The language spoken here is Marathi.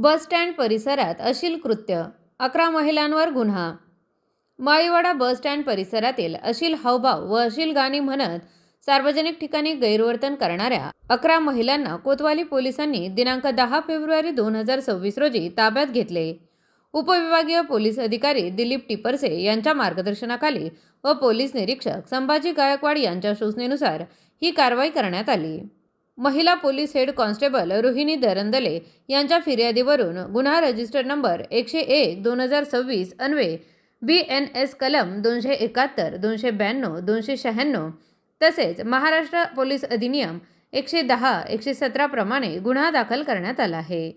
बस स्टँड परिसरात अशील कृत्य. अकरा महिलांवर गुन्हा. माळीवाडा बस स्टँड परिसरातील अशील हावभाव व अशील गाणी म्हणत सार्वजनिक ठिकाणी गैरवर्तन करणाऱ्या अकरा महिलांना कोतवाली पोलिसांनी दिनांक दहा फेब्रुवारी दोन हजार सव्वीस रोजी ताब्यात घेतले. उपविभागीय पोलीस अधिकारी दिलीप टिपरसे यांच्या मार्गदर्शनाखाली व पोलीस निरीक्षक संभाजी गायकवाड यांच्या सूचनेनुसार ही कारवाई करण्यात आली. महिला police head constable Rohini Darandale यांच्या फिर्यादीवरून गुन्हा रजिस्टर नंबर एकशे एक दोन हजार सव्वीस अन्वे बी एन एस कलम दोनशे एकाहत्तर दोनशे ब्याण्णव दोनशे शहाण्णव तसेच महाराष्ट्र पोलीस अधिनियम एकशे दहा एकशे सतराप्रमाणे गुन्हा दाखल करण्यात आला आहे.